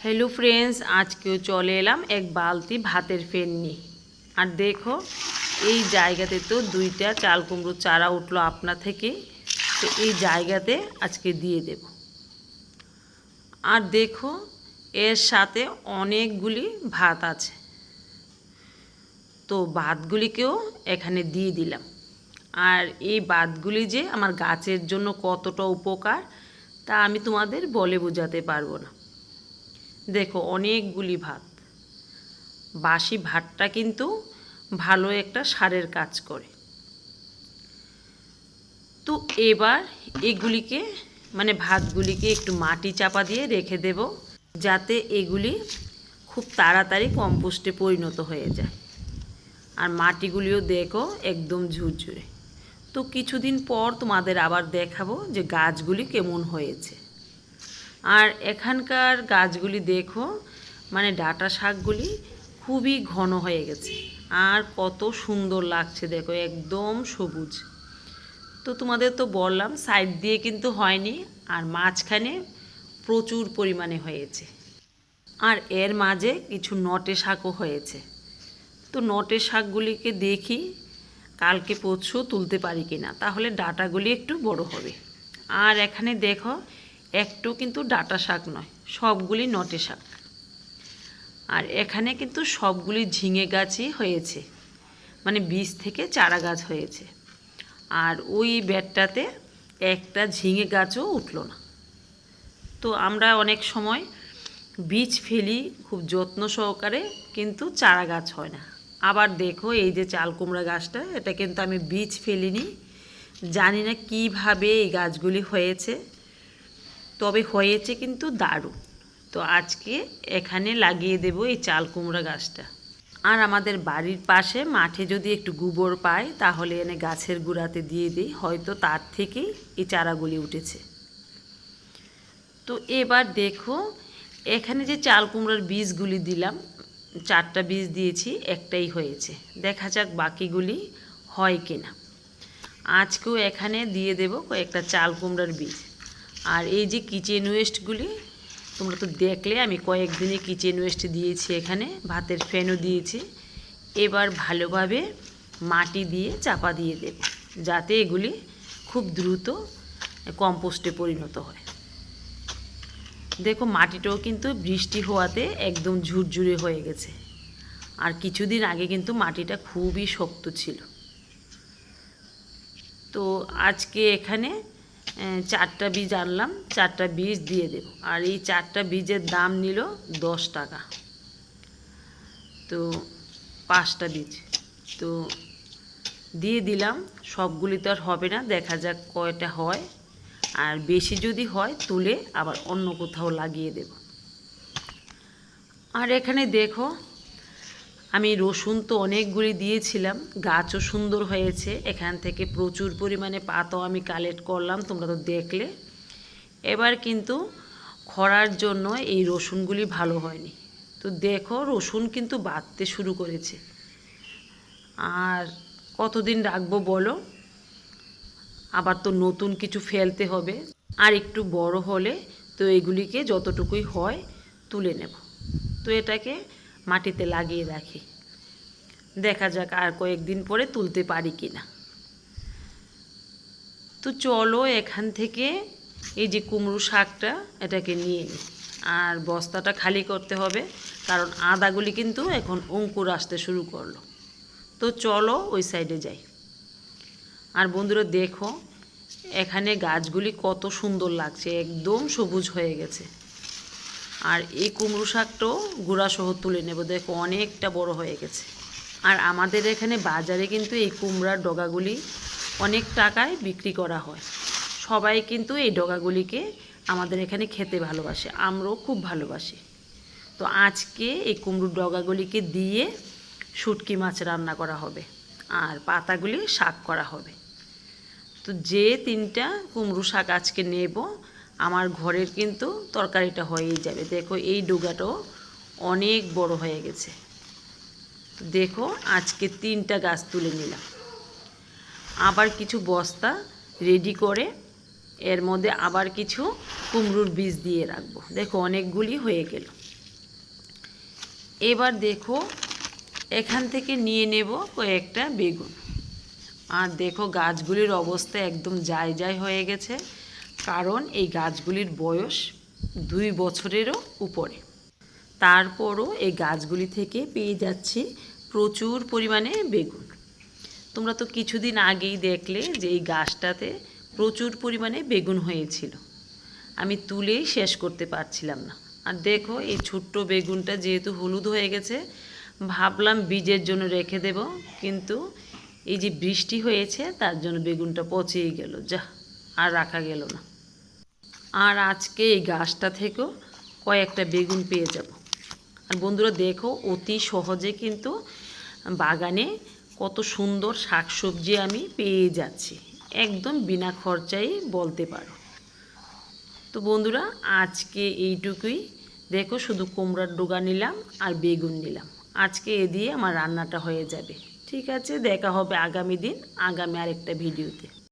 Hello friends আজকেও চলে এলাম এক বালতি ভাতের ফেন নিয়ে। আর দেখো, এই জায়গাতে তো দুইটা চাল কুমড়ো চারা উঠল আপনা থেকে, তো এই জায়গাতে আজকে দিয়ে দেব। আর দেখো, এর সাথে অনেকগুলি ভাত আছে। তো ভাতগুলিকেও এখানে দিয়ে দিলাম। আর এই ভাতগুলি যে আমার গাছের জন্য কতটা উপকার, তা আমি তোমাদের বলে বোঝাতে পারব না। দেখো, অনেকগুলি ভাত। বাসি ভাতটা কিন্তু ভালো একটা সারের কাজ করে। তো এবার এগুলিকে মানে ভাতগুলিকে একটু মাটি চাপা দিয়ে রেখে দেব, যাতে এগুলি খুব তাড়াতাড়ি কম্পোস্টে পরিণত হয়ে যায়। আর মাটিগুলিও দেখো একদম ঝুরঝুরে। তো কিছুদিন পর তোমাদের আবার দেখাবো যে গাছগুলি কেমন হয়েছে। আর এখানকার গাছগুলি দেখো মানে ডাটা শাকগুলি খুবই ঘন হয়ে গেছে। আর কত সুন্দর লাগছে দেখো, একদম সবুজ। তো তোমাদের তো বললাম, সাইড দিয়ে কিন্তু হয়নি, আর মাঝখানে প্রচুর পরিমাণে হয়েছে। আর এর মাঝে কিছু নটে শাকও হয়েছে। তো নটে শাকগুলিকে দেখি, কালকে পরশু তুলতে পারি কিনা, তাহলে ডাটাগুলি একটু বড় হবে। আর এখানে দেখো একটু কিন্তু ডাটা শাক নয়, সবগুলি নটে শাক। আর এখানে কিন্তু সবগুলি ঝিঙে গাছই হয়েছে মানে বীজ থেকে চারা গাছ হয়েছে। আর ওই ব্যাটটাতে একটা ঝিঙে গাছও উঠল না। তো আমরা অনেক সময় বীজ ফেলি খুব যত্ন সহকারে, কিন্তু চারা গাছ হয় না। আবার দেখো এই যে চাল কুমড়া গাছটা, এটা কিন্তু আমি বীজ ফেলিনি। জানি না কীভাবে এই গাছগুলি হয়েছে। তবে হয়েছে কিন্তু দারুণ। তো আজকে এখানে লাগিয়ে দেব এই চাল কুমড়া গাছটা। আর আমাদের বাড়ির পাশে মাঠে যদি একটু গোবর পাই, তাহলে এনে গাছের গুঁড়াতে দিয়ে দিই, হয়তো তার থেকেই এই চারাগুলি উঠেছে। তো এবার দেখো, এখানে যে চাল কুমড়ার বীজগুলি দিলাম, চারটা বীজ দিয়েছি, একটাই হয়েছে। দেখা যাক বাকিগুলি হয় কিনা। আজকেও এখানে দিয়ে দেব কয়েকটা চাল কুমড়ার বীজ। আর এই যে কিচেন ওয়েস্টগুলি তোমরা তো দেখলে, আমি কয়েকদিনে কিচেন ওয়েস্ট দিয়েছি এখানে, ভাতের ফ্যানও দিয়েছি। এবার ভালোভাবে মাটি দিয়ে চাপা দিয়ে দেব, যাতে এগুলি খুব দ্রুত কম্পোস্টে পরিণত হয়। দেখো, মাটিটাও কিন্তু বৃষ্টি হওয়াতে একদম ঝুরঝুরে হয়ে গেছে। আর কিছুদিন আগে কিন্তু মাটিটা খুবই শক্ত ছিল। তো আজকে এখানে চারটা বীজ আনলাম, চারটা বীজ দিয়ে দেব। আর এই চারটা বীজের দাম নিল দশ টাকা। তো পাঁচটা বীজ। তো দিয়ে দিলাম, সবগুলি তো আর হবে না, দেখা যাক কয়টা হয়। আর বেশি যদি হয়, তুলে আবার অন্য কোথাও লাগিয়ে দেব। আর এখানে দেখো আমি রসুন তো অনেকগুলি দিয়েছিলাম, গাছও সুন্দর হয়েছে, এখান থেকে প্রচুর পরিমাণে পাতাও আমি কালেক্ট করলাম, তোমরা তো দেখলে। এবার কিন্তু খরার জন্য এই রসুনগুলি ভালো হয়নি। তো দেখো, রসুন কিন্তু বাড়তে শুরু করেছে। আর কতদিন রাখব বলো? আবার তো নতুন কিছু ফেলতে হবে। আর একটু বড় হলে তো এগুলিকে যতটুকুই হয় তুলে নেব। তো এটাকে মাটিতে লাগিয়ে রাখি। দেখা যাক আর কয়েকদিন পরে তুলতে পারি কি না তো চলো এখান থেকে এই যে কুমড়ো শাকটা, এটাকে নিয়ে নিই আর বস্তাটা খালি করতে হবে, কারণ আদাগুলি কিন্তু এখন অঙ্কুর আসতে শুরু করল। তো চলো ওই সাইডে যাই। আর বন্ধুরা দেখো, এখানে গাছগুলি কত সুন্দর লাগছে, একদম সবুজ হয়ে গেছে। আর এই কুমড়ো শাকটাও গুঁড়াসহ তুলে নেব। দেখো, অনেকটা বড় হয়ে গেছে। আর আমাদের এখানে বাজারে কিন্তু এই কুমড়ার ডগাগুলি অনেক টাকায় বিক্রি করা হয়। সবাই কিন্তু এই ডগাগুলিকে আমাদের এখানে খেতে ভালোবাসে, আমরাও খুব ভালোবাসি। তো আজকে এই কুমড়োর ডগাগুলিকে দিয়ে শুটকি মাছ রান্না করা হবে আর পাতাগুলি শাক করা হবে। তো যে তিনটা কুমড়ো শাক আজকে নেব আমার ঘরের কিন্তু তরকারিটা হয়েই যাবে। দেখো এই ডোগাটাও অনেক বড় হয়ে গেছে। দেখো আজকে তিনটা গাছ তুলে নিলাম। আবার কিছু বস্তা রেডি করে এর মধ্যে আবার কিছু কুমড়োর বীজ দিয়ে রাখব। দেখো অনেকগুলি হয়ে গেল। এবার দেখো এখান থেকে নিয়ে নেব কয়েকটা বেগুন। আর দেখো গাছগুলির অবস্থা একদম যায় যায় হয়ে গেছে। কারণ এই গাছগুলির বয়স দুই বছরেরও উপরে। তারপরও এই গাছগুলি থেকে পেয়ে যাচ্ছি প্রচুর পরিমাণে বেগুন। তোমরা তো কিছুদিন আগেই দেখলে যে এই গাছটাতে প্রচুর পরিমাণে বেগুন হয়েছিল। আমি তুলেই শেষ করতে পারছিলাম না। আর দেখো, এই ছোট্ট বেগুনটা যেহেতু হলুদ হয়ে গেছে, ভাবলাম বীজের জন্য রেখে দেব, কিন্তু এই যে বৃষ্টি হয়েছে, তার জন্য বেগুনটা পচেই গেল। যা আর রাখা গেল না। আর আজকে এই গাছটা থেকেও কয়েকটা বেগুন পেয়ে যাব। আর বন্ধুরা দেখো, অতি সহজে কিন্তু বাগানে কত সুন্দর শাকসবজি আমি পেয়ে যাচ্ছি। একদম বিনা খরচাই বলতে পারো। তো বন্ধুরা, আজকে এইটুকুই। দেখো, শুধু কুমড়ার ডোগা নিলাম আর বেগুন নিলাম। আজকে এ দিয়ে আমার রান্নাটা হয়ে যাবে। ঠিক আছে, দেখা হবে আগামী দিন, আগামী আরেকটা ভিডিওতে।